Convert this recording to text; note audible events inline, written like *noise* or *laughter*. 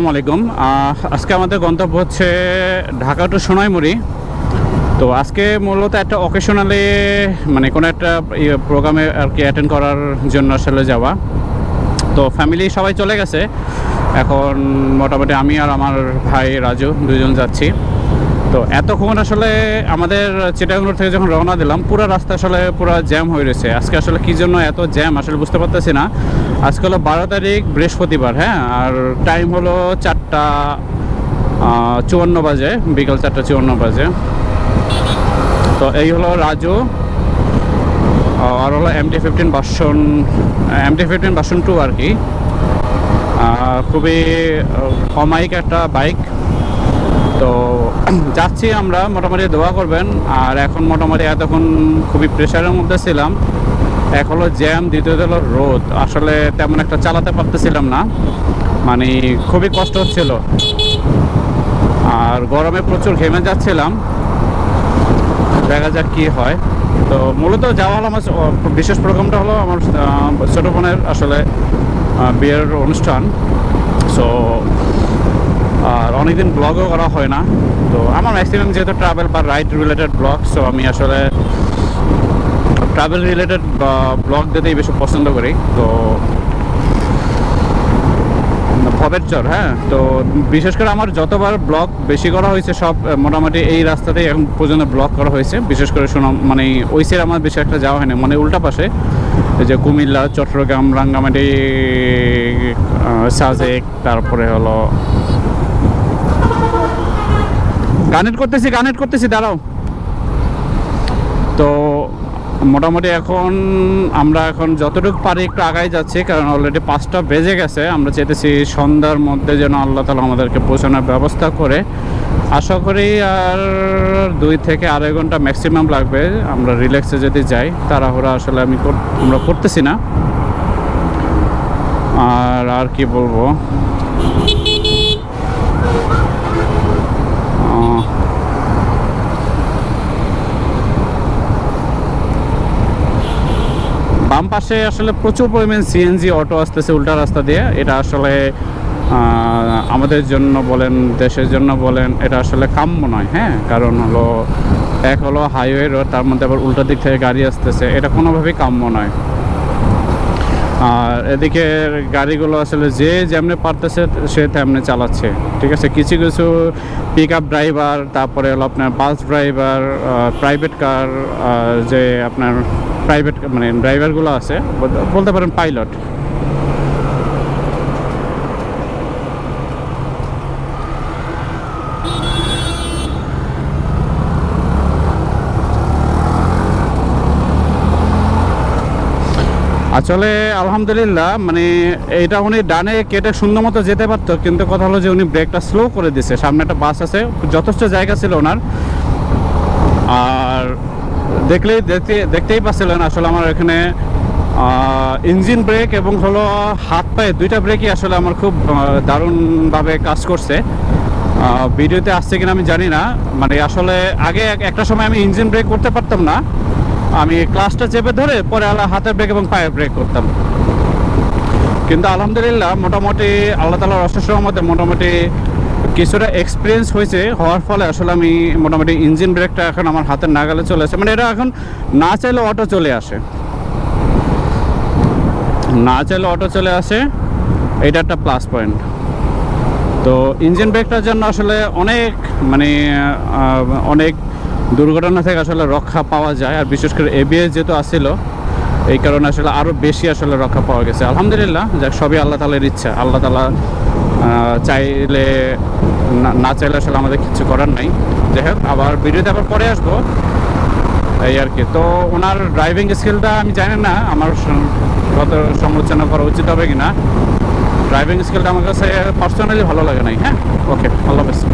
আসসালামু আলাইকুম। আজকে আমাদের গন্তব্য হচ্ছে ঢাকা টু সোনাইমুড়ি। তো আজকে মূলত একটা অকেশনালি মানে কোনো একটা প্রোগ্রামে আর কি অ্যাটেন্ড করার জন্য আসলে যাওয়া। তো ফ্যামিলি সবাই চলে গেছে। এখন মোটামুটি আমি আর আমার ভাই রাজু দুজন যাচ্ছি। তো এতক্ষণ আসলে আমাদের চিটাগাঙ্গুর থেকে যখন রওনা দিলাম, পুরো রাস্তা আসলে পুরো জ্যাম হয়ে রয়েছে। আজকে আসলে কী জন্য এত জ্যাম আসলে বুঝতে পারতেছি না। আজকে হলো বারো তারিখ, বৃহস্পতিবার হ্যাঁ? আর টাইম হলো চারটা চুয়ান্ন বাজে, বিকাল চারটা চুয়ান্ন বাজে। তো এই হলো রাজু, আর হলো MT fifteen version MT fifteen version two আর কি। খুবই অমায়িক একটা বাইক তো *clears throat* যাচ্ছি আমরা, মোটামুটি দোয়া করবেন। আর এখন মোটামুটি এতক্ষণ খুবই প্রেশারের মধ্যে ছিলাম। এক হলো জ্যাম দ্বিতীয়ত হলো রোদ। আসলে তেমন একটা চালাতে পারতেছিলাম না। মানে খুবই কষ্ট হচ্ছিল। আর গরমে প্রচুর ঘেমে যাচ্ছিলাম। দেখা যাক কি হয়। তো মূলত যাওয়া হলো আমার বিশেষ প্রোগ্রামটা হলো আমার ছোটো বোনের আসলে বিয়ের অনুষ্ঠান। সো আর অনেকদিন ব্লগও করা হয় না। তো আমার ম্যাক্সিমাম যেহেতু ট্রাভেল বা রাইড রিলেটেড ব্লগ সো আমি আসলে ট্রাভেল রিলেটেড ব্লগ দিতেই বেশি পছন্দ করি। তো ভবের চর হ্যাঁ? তো বিশেষ করে আমার যতবার ব্লগ বেশি করা হয়েছে, সব মোটামুটি এই রাস্তাতেই এখন পর্যন্ত ব্লগ করা হয়েছে। বিশেষ করে শোনাম মানে ওই সাইড আমার বেশি একটা যাওয়া হয়নি মানে উল্টা পাশে। যে কুমিল্লা, চট্টগ্রাম, রাঙ্গামাটি সাজেক, তারপরে হলো কানেক্ট করতেছি কানেক্ট করতেছি, দাঁড়াও। তো মোটামুটি এখন আমরা এখন যতটুকু পারি একটু আগাই যাচ্ছি, কারণ অলরেডি পাঁচটা বেজে গেছে। আমরা চেতেছি সন্ধ্যার মধ্যে যেন আল্লাহ তালা আমাদেরকে পৌঁছানোর ব্যবস্থা করে। আশা করি আর দুই থেকে আড়াই ঘণ্টা ম্যাক্সিমাম লাগবে। আমরা রিল্যাক্সে যদি যাই, তাড়াহুড়া আসলে আমি আমরা করতেছি না। আর আর কি বলব? বাম পাশে আসলে প্রচুর পরিমাণ সিএনজি অটো আসতেছে উল্টা রাস্তা দিয়ে। এটা আসলে আমাদের জন্য বলেন, দেশের জন্য বলেন, এটা আসলে কাম্য নয় হ্যাঁ? কারণ হলো, এক হলো হাইওয়ে রোড তার মধ্যে আবার উল্টা দিক থেকে গাড়ি আসতেছে। এটা কোনোভাবেই কাম্য নয়। আর এদিকে গাড়িগুলো আসলে যে যেমনি পারতেছে, সে তেমনি চালাচ্ছে। ঠিক আছে? কিছু কিছু পিক আপ ড্রাইভার তারপরে হলো আপনার বাস ড্রাইভার প্রাইভেট কার যে আপনার প্রাইভেট মানে ড্রাইভারগুলো আছে। বলতে পারেন পাইলট। আসলে, আলহামদুলিল্লাহ মানে এইটা উনি ডানে কেটে সুন্দর মতো যেতে পারতো, কিন্তু কথা হলো যে উনি ব্রেকটা স্লো করে দিছে। সামনে একটা বাস আছে, যথেষ্ট জায়গা ছিল ওনার। আর দেখলেই দেখতে, দেখতেই পাচ্ছিলেন আসলে আমার এখানে ইঞ্জিন ব্রেক এবং হলো হাত পায়ে দুইটা ব্রেকই আসলে আমার খুব দারুণভাবে কাজ করছে। ভিডিওতে আসছে কিনা আমি জানি না। মানে আসলে আগে এক- একটা সময় আমি ইঞ্জিন ব্রেক করতে পারতাম না। আমি ক্লাসটা চেপে ধরে পরে আল্লাহ হাতের ব্রেক এবং পায়ের ব্রেক করতাম। কিন্তু আলহামদুলিল্লাহ মোটামুটি আল্লাহ তালার অশেষ রহমতে মোটামুটি কিছুটা এক্সপিরিয়েন্স হয়েছে, হওয়ার ফলে আসলে আমি মোটামুটি ইঞ্জিন ব্রেকটা এখন আমার হাতের নাগালে চলে আসে। মানে এটা এখন না চাইলে অটো চলে আসে। না চাইলে অটো চলে আসে, এটা একটা প্লাস পয়েন্ট তো ইঞ্জিন ব্রেকটার জন্য আসলে অনেক মানে অনেক দুর্ঘটনা থেকে আসলে রক্ষা পাওয়া যায়। আর বিশেষ করে এবিএস যেহেতু আসছিল এই কারণে আসলে আরও বেশি আসলে রক্ষা পাওয়া গেছে। আলহামদুলিল্লাহ, যাক, সবই আল্লাহ তালার ইচ্ছা। আল্লাহ তালা চাইলে না- চাইলে আসলে আমাদের কিছু করার নাই। যাই হোক, আবার ভিডিওতে আবার পরে আসব। এই আর কি। তো ওনার ড্রাইভিং স্কিলটা আমি জানি না, আমার কত সমালোচনা করা উচিত হবে কি না ড্রাইভিং স্কিলটা আমার কাছে পার্সোনালি ভালো লাগে নাই হ্যাঁ? ওকে আল্লাহ হাফেজ